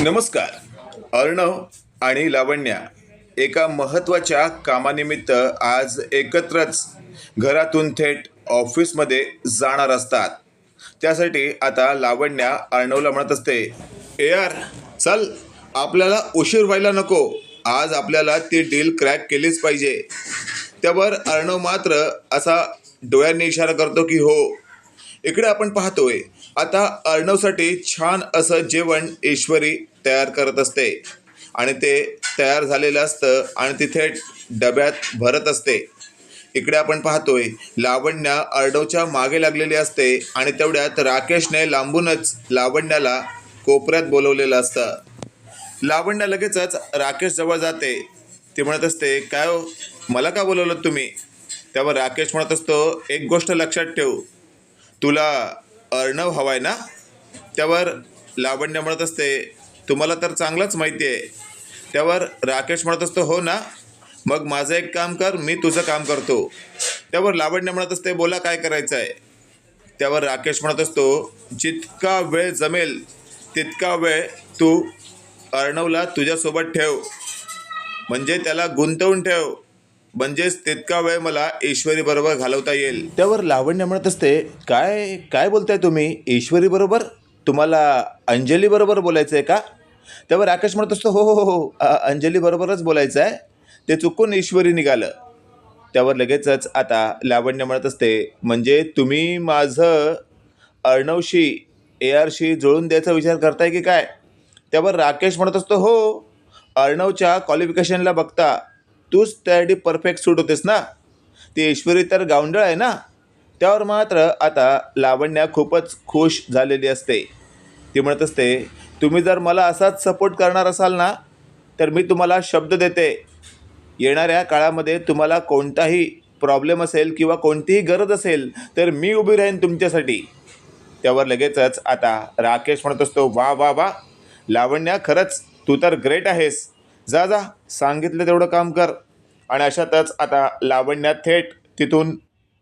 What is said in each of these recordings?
नमस्कार. अर्णव आणि लावण्या एका महत्त्वाच्या कामानिमित्त आज एकत्रच घरातून थेट ऑफिसमध्ये जाणार असतात. त्यासाठी आता लावण्या अर्णवला म्हणत असते ए आर चल आपल्याला उशीर व्हायला नको. आज आपल्याला ती डील क्रॅक केलीच पाहिजे. त्यावर अर्णव मात्र असा डोळ्यांनी इशारा करतो की हो इकडे आपण पाहतोय. आता अर्णवसाठी छान असं जेवण ईश्वरी तयार करत असते. आणि ते तयार झालेलं असतं आणि तिथे डब्यात भरत असते. इकडे आपण पाहतोय लावण्या अर्णवच्या मागे लागलेली असते आणि तेवढ्यात राकेशने लांबूनच लावण्याला कोपऱ्यात बोलवलेलं असतं. लावण्या लगेचच राकेश जवळ जाते. ती म्हणत असते काय हो मला का बोलवलं तुम्ही? त्यावर राकेश म्हणत असतो एक गोष्ट लक्षात ठेव. तुला अर्णव हवा आहे ना? त्यावर लावण्य म्हणत असते. तुम्हाला तर चांगलंच माहिती आहे. त्यावर राकेश म्हणत असतो हो ना? मग माझं एक काम कर मी तुझं काम करतो. त्यावर लावण्य म्हणत असते बोला काय करायचं आहे त्यावर राकेश म्हणत असतो जितका वेळ जमेल तितका वेळ तू अर्णवला तुझ्यासोबत ठेव. म्हणजे त्याला गुंतवून ठेव. म्हणजेच तितका वेळ मला ईश्वरी बरोबर घालवता येईल. त्यावर लावण्य म्हणत असते काय काय बोलताय तुम्ही? ईश्वरी बरोबर? तुम्हाला अंजली बरोबर बोलायचं आहे का? त्यावर राकेश म्हणत असतो हो, हो हो हो अ- अंजली बरोबरच बोलायचं आहे ते चुकून ईश्वरी निघालं. त्यावर लगेचच आता लावण्य म्हणत असते म्हणजे तुम्ही माझं अर्णवशी ए आरशी जुळून द्यायचा विचार करताय की काय? त्यावर राकेश म्हणत असतो हो अर्णवच्या क्वालिफिकेशनला बघता तूच त्यासाठी परफेक्ट सूट होतेस ना? ती ऐश्वरी तर गावंडळ आहे ना? त्यावर मात्र आता लावण्या खूपच खुश झालेली असते. ती म्हणत असते तुम्ही जर मला असाच सपोर्ट करणार असाल ना तर मी तुम्हाला शब्द देते. येणाऱ्या काळामध्ये तुम्हाला कोणताही प्रॉब्लेम असेल किंवा कोणतीही गरज असेल तर मी उभी राहीन तुमच्यासाठी. त्यावर लगेचच आता राकेश म्हणत असतो वा वा वा. लावण्या खरंच तू तर ग्रेट आहेस. जा जा. सांगितलं तेवढं काम कर. आणि अशातच आता लावण्या थेट तिथून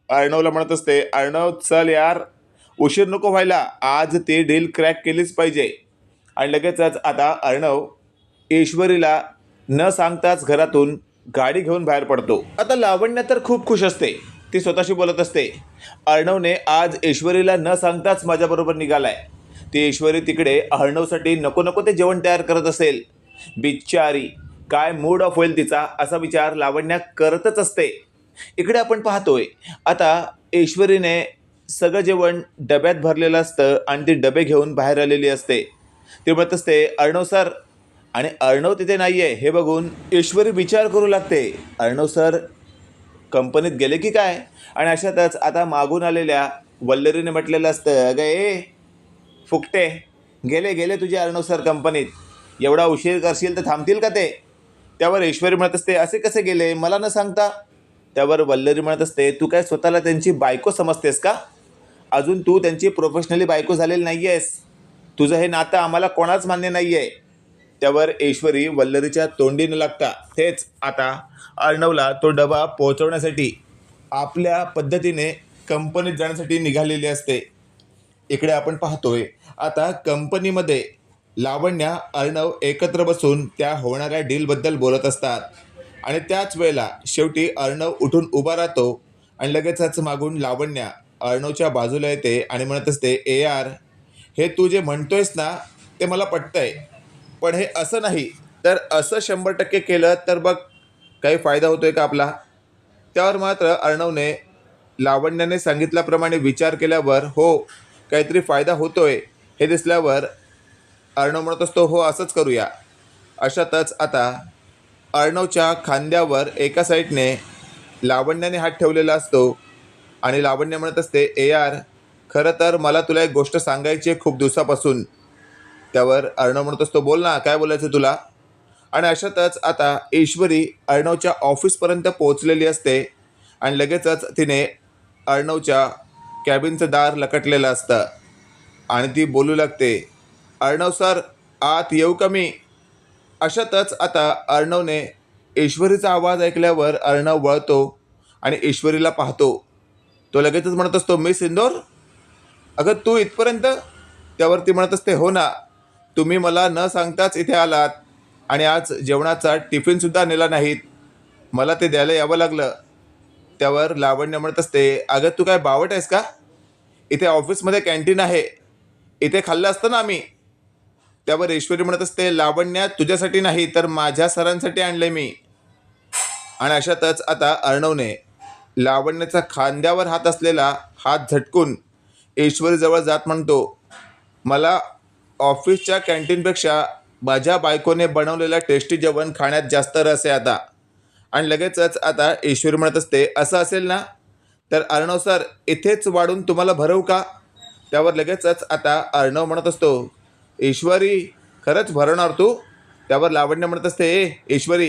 अर्णवला म्हणत असते अर्णव चल यार. उशीर नको व्हायला. आज ती डील क्रॅक केलीच पाहिजे. आणि लगेचच आता अर्णव ईश्वरीला न सांगताच घरातून गाडी घेऊन बाहेर पडतो. आता लावण्य तर खूप खुश असते. ती स्वतःशी बोलत असते अर्णवने आज ईश्वरीला न सांगताच माझ्याबरोबर निघालाय. ती ईश्वरी तिकडे अर्णवसाठी नको नको ते जेवण तयार करत असेल. बिचारी काय मूड ऑफ होईल तिचा असा विचार लावण्या करतच असते. इकडे आपण पाहतोय आता ईश्वरीने सगळं जेवण डब्यात भरलेलं असतं आणि ती डबे घेऊन बाहेर आलेली असते. ती म्हणत असते अर्णव सर. आणि अर्णव तिथे नाही आहे हे बघून ईश्वरी विचार करू लागते अर्णव सर कंपनीत गेले की काय? आणि अशातच आता मागून आलेल्या वल्लरीने म्हटलेलं असतं अगं ए फुकटे. गेले गेले तुझे अर्णव सर कंपनीत. एवढा उशीर करशील तर थांबतील का ते? त्यावर ईश्वरी म्हणत असते असे कसे गेले? मला न सांगता. त्यावर वल्लरी म्हणत असते तू काय स्वतःला त्यांची बायको समजतेस का? अजून तू त्यांची प्रोफेशनली बायको झालेली नाही आहेस तुझं हे नातं आम्हाला कोणाच मान्य नाही आहे त्यावर ऐश्वरी वल्लरीच्या तोंडी न लागता तेच आता अर्णवला तो डबा पोहोचवण्यासाठी आपल्या पद्धतीने कंपनीत जाण्यासाठी निघालेली असते. इकडे आपण पाहतोय आता कंपनीमध्ये लावण्या अर्णव एकत्र बसून त्या होणाऱ्या डीलबद्दल बोलत असतात. आणि त्याच वेळेला शेवटी अर्णव उठून उभा राहतो आणि लगेचच मागून लावण्या अर्णवच्या बाजूला येते आणि म्हणत असते ए आर हे तू जे म्हणतोयस ना ते मला पटतंय. पण हे असं नाही. तर असं शंभर टक्के केलं तर बघ काही फायदा होतोय का आपला? त्यावर मात्र अर्णवने लावण्याने सांगितल्याप्रमाणे विचार केल्यावर हो काहीतरी फायदा होतोय. हे दिसल्यावर अर्णव म्हणत असतो हो असंच करूया. अशातच आता अर्णवच्या खांद्यावर एका साईडने लावण्याने हात ठेवलेला असतो आणि लावण्य म्हणत असते ए आर खरं तर मला तुला एक गोष्ट सांगायची आहे खूप दिवसापासून. त्यावर अर्णव म्हणत असतो बोल ना काय बोलायचं तुला? आणि अशातच आता ईश्वरी अर्णवच्या ऑफिसपर्यंत पोहोचलेली असते आणि लगेचच तिने अर्णवच्या कॅबिनचं दार लकटलेलं असतं आणि ती बोलू लागते अर्णव सर आत येऊ का मी? अशातच आता अर्णवने ईश्वरीचा आवाज ऐकल्यावर अर्णव वळतो आणि ईश्वरीला पाहतो. तो लगेचच म्हणत असतो मी सिंदोर? अगं तू इथपर्यंत? त्यावरती म्हणत असते हो ना. तुम्ही मला न सांगताच इथे आलात आणि आज जेवणाचा टिफिनसुद्धा नेला नाहीत. मला ते द्यायला यावं लागलं. त्यावर लावण्य म्हणत असते अगं तू काय बावट आहेस का? इथे ऑफिसमध्ये कॅन्टीन आहे. इथे खाल्लं असतं ना आम्ही. त्यावर ईश्वरी म्हणत असते लावण्या तुझ्यासाठी नाही तर माझ्या सरांसाठी आणले मी. आणि अशातच आता अर्णवने लावण्याचा खांद्यावर हात असलेला हात झटकून ईश्वरीजवळ जात म्हणतो मला ऑफिसच्या कॅन्टीनपेक्षा माझ्या बायकोने बनवलेलं टेस्टी जेवण खाण्यात जास्त रस आहे आता. आणि लगेचच आता ईश्वरी म्हणत असते असं असेल ना? तर अर्णव सर इथेच वाढून तुम्हाला भरवू का? त्यावर लगेचच आता अर्णव म्हणत असतो ईश्वरी खरंच भरवणार तू? त्यावर लावण्य म्हणत असते ए ईश्वरी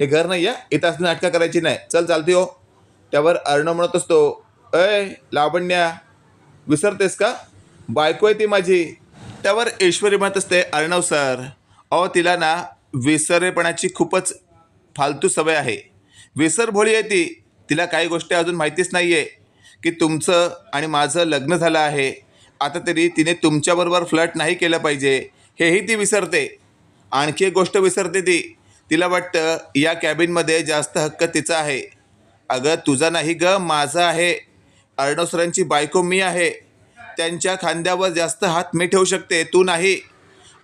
हे घर नाही आहे इथं असली नाटकं करायची नाही. चल चालते हो. त्यावर अर्णव म्हणत असतो अय लावण्या विसरतेस का? बायको आहे ती माझी. त्यावर ईश्वरी म्हणत असते अर्णव सर अहो तिला ना विसरेपणाची खूपच फालतू सवय आहे. विसरभोळी आहे ती. तिला काही गोष्टी अजून माहितीच नाही आहे की तुमचं आणि माझं लग्न झालं आहे. आता तरी तिने तुमच्याबरोबर फ्लट नाही केलं पाहिजे. हेही ती विसरते. आणखी एक गोष्ट विसरते ती. तिला वाटतं या कॅबिनमध्ये जास्त हक्क तिचा आहे. अगं तुझा नाही ग माझा आहे. अर्णव सरांची बायको मी आहे. त्यांच्या खांद्यावर जास्त हात मी ठेवू शकते तू नाही.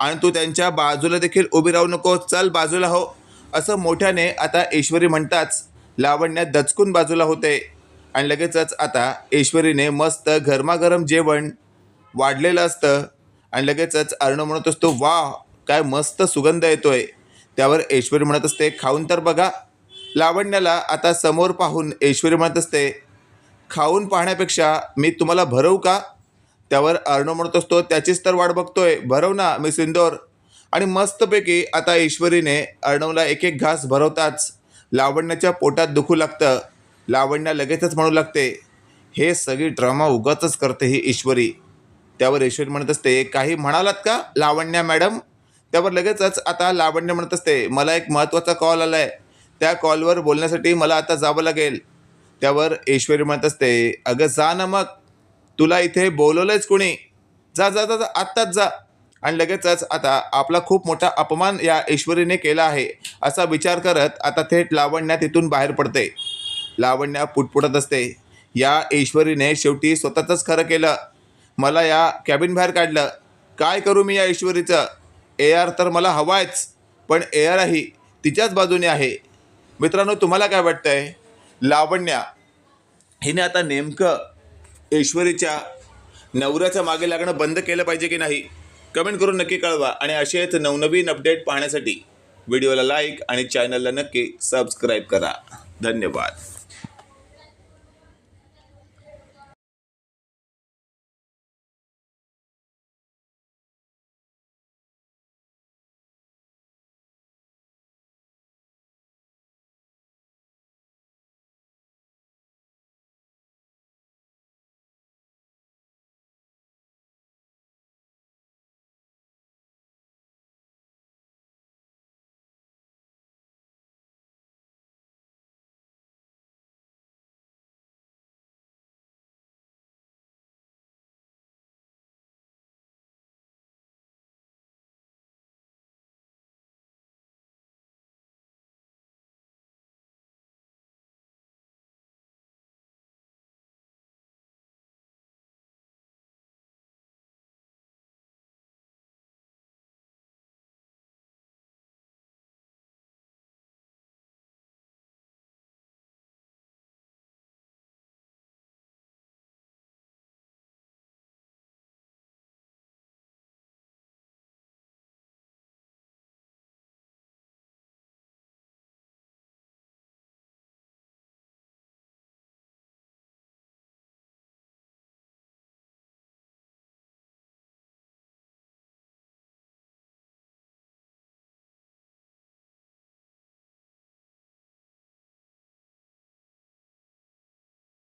आणि तू त्यांच्या बाजूला देखील उभी राहू नको चल बाजूला हो. असं मोठ्याने आता ईश्वरी म्हणताच लावण्या दचकून बाजूला होते. आणि लगेचच आता ईश्वरीने मस्त गरमागरम जेवण वाढलेलं असतं. आणि लगेचच अर्णव म्हणत असतो वा काय मस्त सुगंध येतोय. त्यावर ऐश्वरी म्हणत असते खाऊन तर बघा. लावण्याला आता समोर पाहून ऐश्वरी म्हणत असते खाऊन पाहण्यापेक्षा मी तुम्हाला भरवू का? त्यावर अर्णव म्हणत असतो त्याचीच तर वाट बघतोय. भरव ना मी सिंदोर. आणि मस्तपैकी आता ईश्वरीने अर्णवला एक एक घास भरवताच लावण्याच्या पोटात दुखू लागतं. लावण्या लगेचच म्हणू लागते हे सगळी ड्रामा उगाचच करते ही ईश्वरी. त्यावर ऐश्वरी म्हणत असते काही म्हणालात का लावण्या मॅडम? त्यावर लगेचच आता लावण्य म्हणत असते मला एक महत्त्वाचा कॉल आला आहे त्या कॉलवर बोलण्यासाठी मला आता जावं लागेल. त्यावर ऐश्वर्य म्हणत असते अगं जा ना मग. तुला इथे बोलवलंयच कोणी. जा जा जा जा आत्ताच जा. आणि लगेचच आता आपला खूप मोठा अपमान या ऐश्वरीने केला आहे असा विचार करत आता थेट लावण्या तिथून बाहेर पडते. लावण्या पुटपुटत असते. या ऐश्वरीने शेवटी स्वतःचंच खरं केलं. मला या कॅबिन बाहेर काढलं. काय करू मी या ईश्वरीचं? ए आर तर मला हवायच पण ए आरही तिच्याच बाजूने आहे. मित्रांनो तुम्हाला काय वाटतं आहे लावण्या. हिने आता नेमकं ईश्वरीच्या नवऱ्याच्या मागे लागणं बंद केलं पाहिजे की नाही कमेंट करून नक्की कळवा. आणि असेच नवनवीन अपडेट पाहण्यासाठी. व्हिडिओला लाईक आणि चॅनलला नक्की सबस्क्राईब करा. धन्यवाद.